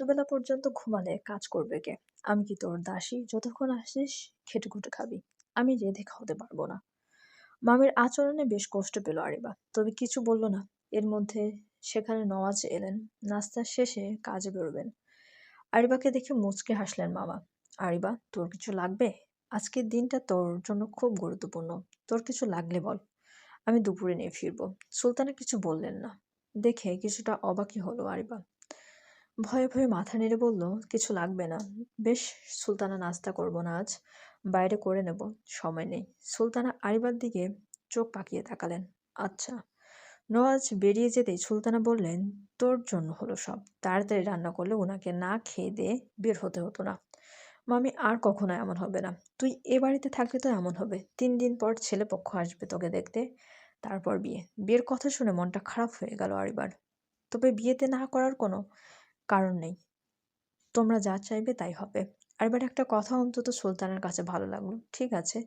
রাত্রবেলা পর্যন্ত ঘুমালে কাজ করবে কে? আমি কি তোর দাসী? যতক্ষণ আসিস খেটে খুটে খাবি। আমি রেঁধে খাওয়াতে পারব না। মামির আচরণে বেশ কষ্ট পেল আরিবা। তবে কিছু বলল না। এর মধ্যে সেখানে নওয়াজ এলেন। নাস্তার শেষে কাজে বেরোবেন। আরিবাকে দেখে মুচকে হাসলেন মামা। আরিবা, তোর কিছু লাগবে? আজকের দিনটা তোর জন্য খুব গুরুত্বপূর্ণ। তোর কিছু লাগলে বল। আমি দুপুরে নিয়ে ফিরবো। সুলতানা কিছু বললেন না। দেখে কিছুটা অবাকই হলো আরিবা। ভয়ে ভয়ে মাথা নেড়ে বলল, কিছু লাগবে না। বেশ, সুলতানা নাস্তা করব না আজ। বাইরে করে নেব। সময় নেই। সুলতানা আরিবার দিকে চোখ পাকিয়ে তাকালেন। আচ্ছা। নওয়াজ বেরিয়ে যেতেই সুলতানা বললেন, তোর জন্য হলো সব। তাড়াতাড়ি রান্না করলে ওনাকে না খেয়ে দিয়ে বের হতে হতো না। মামি, আর কখনো এমন হবে না। তুই এ বাড়িতে থাকলে তো এমন হবে। তিন দিন পর ছেলে পক্ষ আসবে তোকে দেখতে। তারপর বিয়ে। বিয়ের কথা শুনে মনটা খারাপ হয়ে গেল আরিবার। তবে বিয়েতে না করার কোনো কারণ নেই। তোমরা যা চাইবে তাই হবে। আর এবার একটা কথা অন্তত সুলতানের কাছে ভালো লাগল, ঠিক আছে?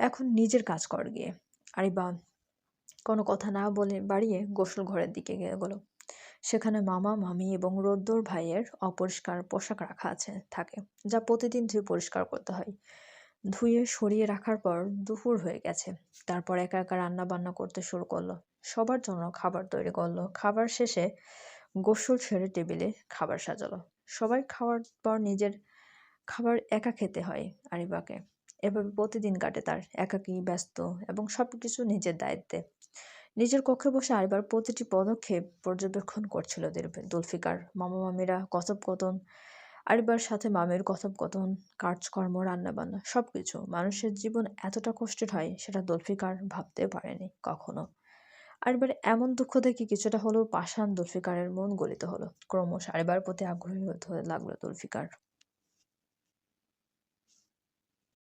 এখন নিজের কাজ কর গিয়ে। আরে বা কোনো কথা না বলে বাড়িয়ে গোসল ঘরের দিকে গিয়ে গেল। সেখানে মামা, মামি এবং রোদ্দুর ভাইয়ের অপরিষ্কার পোশাক রাখা আছে, থাকে, যা প্রতিদিন ধুয়ে পরিষ্কার করতে হয়। ধুয়ে সরিয়ে রাখার পর দুপুর হয়ে গেছে। তারপর একা একা রান্না বান্না করতে শুরু করল। সবার জন্য খাবার তৈরি করল। খাবার শেষে গোসল ছেড়ে টেবিলে খাবার সাজালো। সবাই খাওয়ার পর নিজের খাবার একা খেতে হয় আরিবাকে এভাবে প্রতিদিন কাটে তার একাকী, ব্যস্ত এবং সব কিছু নিজের দায়িত্বে। নিজের কক্ষে বসে আরিবার প্রতিটি পদক্ষেপ পর্যবেক্ষণ করছিল দুলফিকার মামা মামিরা কথোপকথন আরিবার সাথে মামের কথোপকথন কাজকর্ম, রান্নাবান্না সব কিছু মানুষের জীবন এতটা কষ্টের হয় সেটা দলফিকার ভাবতে পারেনি কখনো। আর এবার এমন দুঃখ দেখে কিছুটা হলেও পাষাণ দুলফিকারের মন গলিত হলো। ক্রমশ আরেবার প্রতি আগ্রহী হতে লাগল দুলফিকার।